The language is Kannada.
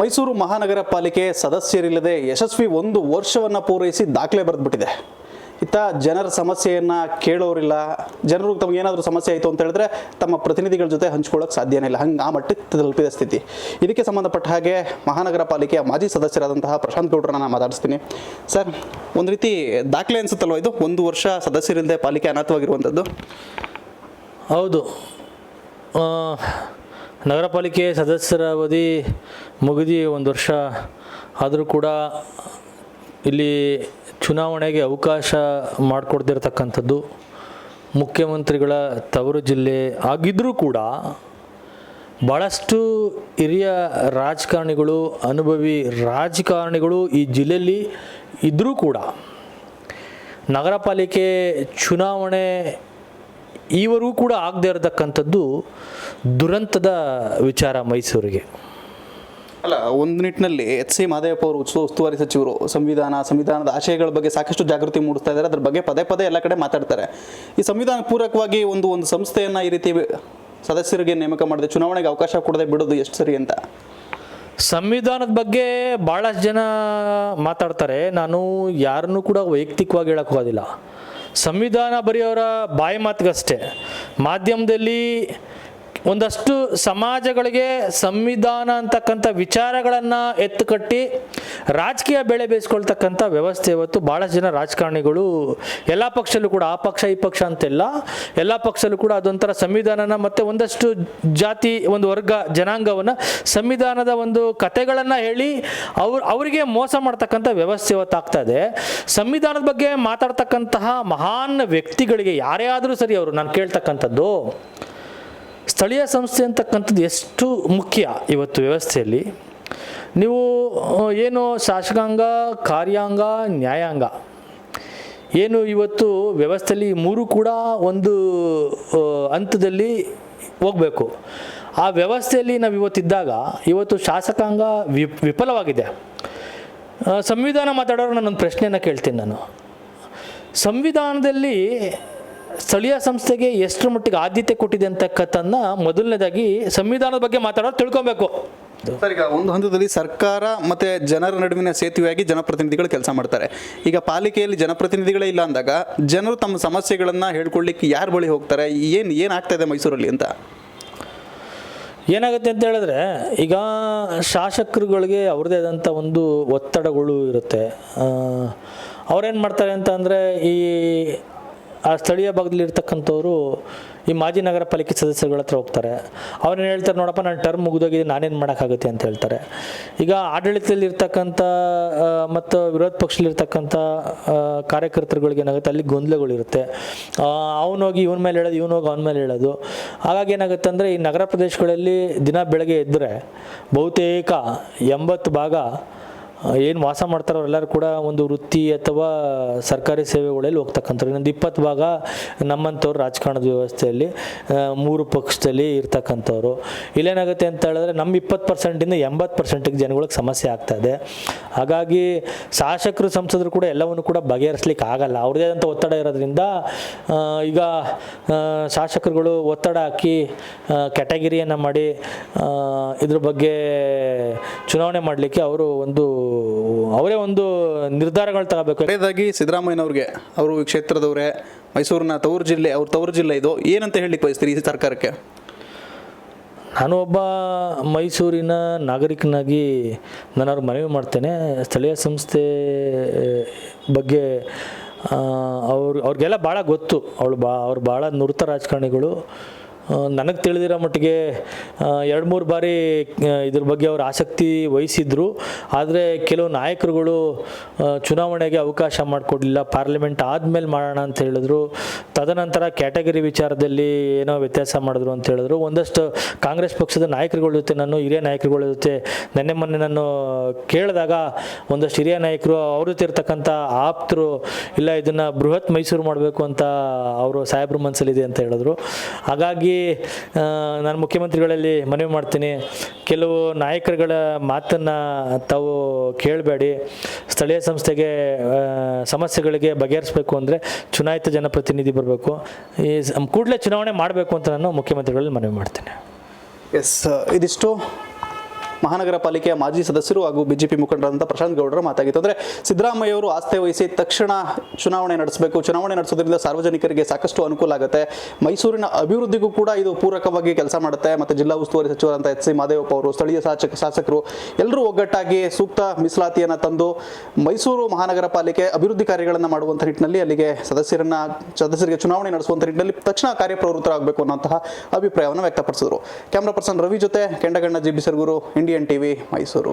ಮೈಸೂರು ಮಹಾನಗರ ಪಾಲಿಕೆ ಸದಸ್ಯರಿಲ್ಲದೆ ಯಶಸ್ವಿ ಒಂದು ವರ್ಷವನ್ನು ಪೂರೈಸಿ ದಾಖಲೆ ಬರೆದ್ಬಿಟ್ಟಿದೆ. ಇತ್ತ ಜನರ ಸಮಸ್ಯೆಯನ್ನು ಕೇಳೋರಿಲ್ಲ. ಜನರು ತಮಗೆ ಏನಾದರೂ ಸಮಸ್ಯೆ ಆಯಿತು ಅಂತ ಹೇಳಿದ್ರೆ ತಮ್ಮ ಪ್ರತಿನಿಧಿಗಳ ಜೊತೆ ಹಂಚ್ಕೊಳ್ಳೋಕೆ ಸಾಧ್ಯನೇ ಇಲ್ಲ. ಹಂಗೆ ಆ ಮಟ್ಟಕ್ಕೆ ತಲುಪಿದ ಸ್ಥಿತಿ. ಇದಕ್ಕೆ ಸಂಬಂಧಪಟ್ಟ ಹಾಗೆ ಮಹಾನಗರ ಪಾಲಿಕೆಯ ಮಾಜಿ ಸದಸ್ಯರಾದಂತಹ ಪ್ರಶಾಂತ್ ಗೌಡ್ರನ್ನ ನಾನು ಮಾತಾಡಿಸ್ತೀನಿ. ಸರ್, ಒಂದು ರೀತಿ ದಾಖಲೆ ಅನಿಸುತ್ತಲ್ವ ಇದು? ಒಂದು ವರ್ಷ ಸದಸ್ಯರಿಲ್ಲದೆ ಪಾಲಿಕೆ ಅನಾಥವಾಗಿರುವಂಥದ್ದು ಹೌದು. ನಗರ ಪಾಲಿಕೆ ಸದಸ್ಯರ ಅವಧಿ ಮುಗಿದು ಒಂದು ವರ್ಷ ಆದರೂ ಕೂಡ ಇಲ್ಲಿ ಚುನಾವಣೆಗೆ ಅವಕಾಶ ಮಾಡಿಕೊಡ್ತಿರ್ತಕ್ಕಂಥದ್ದು ಮುಖ್ಯಮಂತ್ರಿಗಳ ತವರು ಜಿಲ್ಲೆ ಆಗಿದ್ದರೂ ಕೂಡ ಭಾಳಷ್ಟು ಹಿರಿಯ ರಾಜಕಾರಣಿಗಳು, ಅನುಭವಿ ರಾಜಕಾರಣಿಗಳು ಈ ಜಿಲ್ಲೆಯಲ್ಲಿ ಇದ್ದರೂ ಕೂಡ ನಗರ ಪಾಲಿಕೆ ಚುನಾವಣೆ ಈವರೆಗೂ ಕೂಡ ಆಗದೇ ಇರತಕ್ಕಂಥದ್ದು ದುರಂತದ ವಿಚಾರ ಮೈಸೂರಿಗೆ. ಅಲ್ಲ ಒಂದು ನಿಟ್ಟಿನಲ್ಲಿ ಎಚ್ ಸಿ ಮಾದೇವಪ್ಪ ಅವರು ಉತ್ಸವ ಉಸ್ತುವಾರಿ ಸಚಿವರು ಸಂವಿಧಾನ ಸಂವಿಧಾನದ ಆಶಯಗಳ ಬಗ್ಗೆ ಸಾಕಷ್ಟು ಜಾಗೃತಿ ಮೂಡಿಸ್ತಾ ಇದ್ದಾರೆ. ಅದ್ರ ಬಗ್ಗೆ ಪದೇ ಪದೇ ಎಲ್ಲ ಕಡೆ ಮಾತಾಡ್ತಾರೆ. ಈ ಸಂವಿಧಾನ ಪೂರಕವಾಗಿ ಒಂದು ಒಂದು ಸಂಸ್ಥೆಯನ್ನು ಈ ರೀತಿ ಸದಸ್ಯರಿಗೆ ನೇಮಕ ಮಾಡದೆ ಚುನಾವಣೆಗೆ ಅವಕಾಶ ಕೊಡದೆ ಬಿಡೋದು ಎಷ್ಟು ಸರಿ ಅಂತ? ಸಂವಿಧಾನದ ಬಗ್ಗೆ ಭಾಳಷ್ಟು ಜನ ಮಾತಾಡ್ತಾರೆ. ನಾನು ಯಾರನ್ನೂ ಕೂಡ ವೈಯಕ್ತಿಕವಾಗಿ ಹೇಳಕ್ಕೆ ಹೋಗೋದಿಲ್ಲ. ಸಂವಿಧಾನ ಬರೆಯೋರ ಬಾಯಿ ಮಾತಿಗಷ್ಟೇ. ಮಾಧ್ಯಮದಲ್ಲಿ ಒಂದಷ್ಟು ಸಮಾಜಗಳಿಗೆ ಸಂವಿಧಾನ ಅಂತಕ್ಕಂಥ ವಿಚಾರಗಳನ್ನು ಎತ್ತುಕಟ್ಟಿ ರಾಜಕೀಯ ಬೆಳೆ ಬೇಯಿಸ್ಕೊಳ್ತಕ್ಕಂಥ ವ್ಯವಸ್ಥೆ ಇವತ್ತು ಭಾಳಷ್ಟು ಜನ ರಾಜಕಾರಣಿಗಳು ಎಲ್ಲ ಪಕ್ಷಲ್ಲೂ ಕೂಡ ಆ ಪಕ್ಷ, ಈ ಪಕ್ಷ ಅಂತೆಲ್ಲ ಎಲ್ಲ ಪಕ್ಷಲ್ಲೂ ಕೂಡ ಅದೊಂಥರ ಸಂವಿಧಾನನ ಮತ್ತು ಒಂದಷ್ಟು ಜಾತಿ, ಒಂದು ವರ್ಗ ಜನಾಂಗವನ್ನು ಸಂವಿಧಾನದ ಒಂದು ಕತೆಗಳನ್ನು ಹೇಳಿ ಅವ್ರು, ಅವರಿಗೆ ಮೋಸ ಮಾಡ್ತಕ್ಕಂಥ ವ್ಯವಸ್ಥೆ ಇವತ್ತಾಗ್ತಾ ಇದೆ. ಸಂವಿಧಾನದ ಬಗ್ಗೆ ಮಾತಾಡ್ತಕ್ಕಂತಹ ಮಹಾನ್ ವ್ಯಕ್ತಿಗಳಿಗೆ ಯಾರೇ ಆದರೂ ಸರಿ ಅವರು ನಾನು ಕೇಳ್ತಕ್ಕಂಥದ್ದು ಸ್ಥಳೀಯ ಸಂಸ್ಥೆ ಅಂತಕ್ಕಂಥದ್ದು ಎಷ್ಟು ಮುಖ್ಯ ಇವತ್ತು ವ್ಯವಸ್ಥೆಯಲ್ಲಿ? ನೀವು ಏನು ಶಾಸಕಾಂಗ, ಕಾರ್ಯಾಂಗ, ನ್ಯಾಯಾಂಗ, ಏನು ಇವತ್ತು ವ್ಯವಸ್ಥೆಯಲ್ಲಿ ಮೂರು ಕೂಡ ಒಂದು ಹಂತದಲ್ಲಿ ಹೋಗಬೇಕು. ಆ ವ್ಯವಸ್ಥೆಯಲ್ಲಿ ನಾವು ಇವತ್ತಿದ್ದಾಗ, ಇವತ್ತು ಶಾಸಕಾಂಗ ವಿಫಲವಾಗಿದೆ. ಸಂವಿಧಾನ ಮಾತಾಡೋರು ನಾನೊಂದು ಪ್ರಶ್ನೆಯನ್ನು ಕೇಳ್ತೀನಿ ನಾನು. ಸಂವಿಧಾನದಲ್ಲಿ ಸ್ಥಳೀಯ ಸಂಸ್ಥೆಗೆ ಎಷ್ಟರ ಮಟ್ಟಿಗೆ ಆದ್ಯತೆ ಕೊಟ್ಟಿದೆ ಅಂತಕ್ಕಂಥದ್ದನ್ನ ಮೊದಲನೇದಾಗಿ ಸಂವಿಧಾನದ ಬಗ್ಗೆ ಮಾತಾಡೋದು ತಿಳ್ಕೊಬೇಕು. ಸರ್ ಈಗ ಒಂದು ಹಂತದಲ್ಲಿ ಸರ್ಕಾರ ಮತ್ತೆ ಜನರ ನಡುವಿನ ಸೇತುವೆಯಾಗಿ ಜನಪ್ರತಿನಿಧಿಗಳು ಕೆಲಸ ಮಾಡ್ತಾರೆ. ಈಗ ಪಾಲಿಕೆಯಲ್ಲಿ ಜನಪ್ರತಿನಿಧಿಗಳೇ ಇಲ್ಲ ಅಂದಾಗ ಜನರು ತಮ್ಮ ಸಮಸ್ಯೆಗಳನ್ನ ಹೇಳ್ಕೊಳ್ಳಿಕ್ಕೆ ಯಾರ ಬಳಿ ಹೋಗ್ತಾರೆ? ಏನು ಏನಾಗ್ತಾ ಇದೆ ಮೈಸೂರಲ್ಲಿ ಅಂತ? ಏನಾಗುತ್ತೆ ಅಂತ ಹೇಳಿದ್ರೆ ಈಗ ಶಾಸಕರುಗಳಿಗೆ ಅವ್ರದೇ ಆದಂಥ ಒಂದು ಒತ್ತಡಗಳು ಇರುತ್ತೆ. ಅವ್ರೇನು ಮಾಡ್ತಾರೆ ಅಂತ ಅಂದರೆ ಈ ಆ ಸ್ಥಳೀಯ ಭಾಗದಲ್ಲಿ ಇರ್ತಕ್ಕಂಥವ್ರು ಈ ಮಾಜಿ ನಗರ ಪಾಲಿಕೆ ಸದಸ್ಯರುಗಳ ಹತ್ರ ಹೋಗ್ತಾರೆ. ಅವ್ರೇನು ಹೇಳ್ತಾರೆ, ನೋಡಪ್ಪ, ನಾನು ಟರ್ಮ್ ಮುಗಿದೋಗಿದೆ, ನಾನೇನು ಮಾಡೋಕ್ಕಾಗುತ್ತೆ? ಅಂತ ಹೇಳ್ತಾರೆ. ಈಗ ಆಡಳಿತದಲ್ಲಿ ಇರ್ತಕ್ಕಂಥ ಮತ್ತು ವಿರೋಧ ಪಕ್ಷದಲ್ಲಿರ್ತಕ್ಕಂಥ ಕಾರ್ಯಕರ್ತರುಗಳಿಗೆ ಏನಾಗುತ್ತೆ, ಅಲ್ಲಿ ಗೊಂದಲಗಳಿರುತ್ತೆ ಅವನೋಗಿ ಇವನ ಮೇಲೆ ಹೇಳೋದು ಇವನೋಗಿ ಅವನ ಮೇಲೆ ಹೇಳೋದು. ಹಾಗಾಗಿ ಏನಾಗುತ್ತೆ ಅಂದರೆ, ಈ ನಗರ ಪ್ರದೇಶಗಳಲ್ಲಿ ದಿನ ಬೆಳಗ್ಗೆ ಎದ್ದರೆ ಬಹುತೇಕ ಎಂಬತ್ತು ಭಾಗ ಏನು ವಾಸ ಮಾಡ್ತಾರೋ ಎಲ್ಲರೂ ಕೂಡ ಒಂದು ವೃತ್ತಿ ಅಥವಾ ಸರ್ಕಾರಿ ಸೇವೆಗಳಲ್ಲಿ ಹೋಗ್ತಕ್ಕಂಥವ್ರು. ಇನ್ನೊಂದು ಇಪ್ಪತ್ತು ಭಾಗ ನಮ್ಮಂಥವ್ರು ರಾಜಕಾರಣದ ವ್ಯವಸ್ಥೆಯಲ್ಲಿ ಮೂರು ಪಕ್ಷದಲ್ಲಿ ಇರ್ತಕ್ಕಂಥವ್ರು. ಇಲ್ಲೇನಾಗುತ್ತೆ ಅಂತ ಹೇಳಿದ್ರೆ ನಮ್ಮ ಇಪ್ಪತ್ತು ಪರ್ಸೆಂಟಿಂದ ಎಂಬತ್ತು ಪರ್ಸೆಂಟಿಗೆ ಜನಗಳಿಗೆ ಸಮಸ್ಯೆ ಆಗ್ತಾ ಇದೆ. ಹಾಗಾಗಿ ಶಾಸಕರು, ಸಂಸದರು ಕೂಡ ಎಲ್ಲವನ್ನು ಕೂಡ ಬಗೆಹರಿಸ್ಲಿಕ್ಕೆ ಆಗಲ್ಲ. ಅವ್ರದೇ ಆದಂಥ ಒತ್ತಡ ಇರೋದ್ರಿಂದ ಈಗ ಶಾಸಕರುಗಳು ಒತ್ತಡ ಹಾಕಿ ಕ್ಯಾಟಗಿರಿಯನ್ನು ಮಾಡಿ ಇದ್ರ ಬಗ್ಗೆ ಚುನಾವಣೆ ಮಾಡಲಿಕ್ಕೆ ಅವರು ಒಂದು, ಅವರೇ ಒಂದು ನಿರ್ಧಾರಗಳು ತಗೋಬೇಕು. ಕಡೆಯದಾಗಿ ಸಿದ್ದರಾಮಯ್ಯನವ್ರಿಗೆ, ಅವರು ಕ್ಷೇತ್ರದವರೇ, ಮೈಸೂರಿನ ತವರು ಜಿಲ್ಲೆ, ಅವ್ರ ತವರು ಜಿಲ್ಲೆ ಇದು, ಏನಂತ ಹೇಳಲಿಕ್ಕೆ ಬಯಸ್ತೀರಿ ಈ ಸರ್ಕಾರಕ್ಕೆ? ನಾನು ಒಬ್ಬ ಮೈಸೂರಿನ ನಾಗರಿಕನಾಗಿ ನಾನು ಮನವಿ ಮಾಡ್ತೇನೆ. ಸ್ಥಳೀಯ ಸಂಸ್ಥೆ ಬಗ್ಗೆ ಅವ್ರು, ಅವ್ರಿಗೆಲ್ಲ ಭಾಳ ಗೊತ್ತು. ಅವಳು ಬಾ, ಅವ್ರು ಭಾಳ ನುರಿತ ರಾಜಕಾರಣಿಗಳು. ನನಗೆ ತಿಳಿದಿರೋ ಮಟ್ಟಿಗೆ ಎರಡು ಮೂರು ಬಾರಿ ಇದ್ರ ಬಗ್ಗೆ ಅವರು ಆಸಕ್ತಿ ವಹಿಸಿದ್ರು. ಆದರೆ ಕೆಲವು ನಾಯಕರುಗಳು ಚುನಾವಣೆಗೆ ಅವಕಾಶ ಮಾಡಿಕೊಡ್ಲಿಲ್ಲ, ಪಾರ್ಲಿಮೆಂಟ್ ಆದಮೇಲೆ ಮಾಡೋಣ ಅಂತ ಹೇಳಿದ್ರು. ತದನಂತರ ಕ್ಯಾಟಗರಿ ವಿಚಾರದಲ್ಲಿ ಏನೋ ವ್ಯತ್ಯಾಸ ಮಾಡಿದ್ರು ಅಂತ ಹೇಳಿದ್ರು. ಒಂದಷ್ಟು ಕಾಂಗ್ರೆಸ್ ಪಕ್ಷದ ನಾಯಕರುಗಳ ಜೊತೆ ನಾನು, ಹಿರಿಯ ನಾಯಕರುಗಳ ಜೊತೆ ನೆನ್ನೆ ಮೊನ್ನೆ ನಾನು ಕೇಳಿದಾಗ, ಒಂದಷ್ಟು ಹಿರಿಯ ನಾಯಕರು ಅವ್ರ ಜೊತೆ ಇರ್ತಕ್ಕಂಥ ಆಪ್ತರು, ಇಲ್ಲ ಇದನ್ನು ಬೃಹತ್ ಮೈಸೂರು ಮಾಡಬೇಕು ಅಂತ ಅವರು ಸಾಹೇಬ್ರ ಮನಸ್ಸಲ್ಲಿದೆ ಅಂತ ಹೇಳಿದ್ರು. ಹಾಗಾಗಿ ನಾನು ಮುಖ್ಯಮಂತ್ರಿಗಳಲ್ಲಿ ಮನವಿ ಮಾಡ್ತೀನಿ. ಕೆಲವು ನಾಯಕರುಗಳ ಮಾತನ್ನು ತಾವು ಕೇಳಬೇಡಿ. ಸ್ಥಳೀಯ ಸಂಸ್ಥೆಗೆ ಸಮಸ್ಯೆಗಳಿಗೆ ಬಗೆಹರಿಸಬೇಕು ಅಂದರೆ ಚುನಾಯಿತ ಜನಪ್ರತಿನಿಧಿ ಬರಬೇಕು. ಈ ಕೂಡಲೇ ಚುನಾವಣೆ ಮಾಡಬೇಕು ಅಂತ ನಾನು ಮುಖ್ಯಮಂತ್ರಿಗಳಲ್ಲಿ ಮನವಿ ಮಾಡ್ತೀನಿ. ಎಸ್ ಇದಿಷ್ಟು. ಮಹಾನಗರ ಪಾಲಿಕೆಯ ಮಾಜಿ ಸದಸ್ಯರು ಹಾಗೂ ಬಿಜೆಪಿ ಮುಖಂಡರಾದಂಥ ಪ್ರಶಾಂತ್ ಗೌಡರ ಮಾತಾಗಿತ್ತು. ಅಂದರೆ ಸಿದ್ದರಾಮಯ್ಯ ಅವರು ಆಸ್ಥೆ ವಹಿಸಿ ತಕ್ಷಣ ಚುನಾವಣೆ ನಡೆಸಬೇಕು. ಚುನಾವಣೆ ನಡೆಸೋದ್ರಿಂದ ಸಾರ್ವಜನಿಕರಿಗೆ ಸಾಕಷ್ಟು ಅನುಕೂಲ ಆಗುತ್ತೆ. ಮೈಸೂರಿನ ಅಭಿವೃದ್ಧಿಗೂ ಕೂಡ ಇದು ಪೂರಕವಾಗಿ ಕೆಲಸ ಮಾಡುತ್ತೆ. ಮತ್ತು ಜಿಲ್ಲಾ ಉಸ್ತುವಾರಿ ಸಚಿವರಂತ ಎಚ್ ಸಿ ಮಾದೇವಪ್ಪ ಅವರು, ಸ್ಥಳೀಯ ಶಾಸಕ ಶಾಸಕರು ಎಲ್ಲರೂ ಒಗ್ಗಟ್ಟಾಗಿ ಸೂಕ್ತ ಮೀಸಲಾತಿಯನ್ನು ತಂದು ಮೈಸೂರು ಮಹಾನಗರ ಪಾಲಿಕೆ ಅಭಿವೃದ್ಧಿ ಕಾರ್ಯಗಳನ್ನು ಮಾಡುವಂಥ ನಿಟ್ಟಿನಲ್ಲಿ ಅಲ್ಲಿಗೆ ಸದಸ್ಯರನ್ನ, ಸದಸ್ಯರಿಗೆ ಚುನಾವಣೆ ನಡೆಸುವಂಥ ನಿಟ್ಟಿನಲ್ಲಿ ತಕ್ಷಣ ಕಾರ್ಯಪ್ರವೃತ್ತರಾಗಬೇಕು ಅನ್ನೋಂತಹ ಅಭಿಪ್ರಾಯವನ್ನು ವ್ಯಕ್ತಪಡಿಸಿದರು. ಕ್ಯಾಮ್ರಾ ಪರ್ಸನ್ ರವಿ ಜೊತೆ Kendaganna G. B. Sargur Indian TV Mysuru.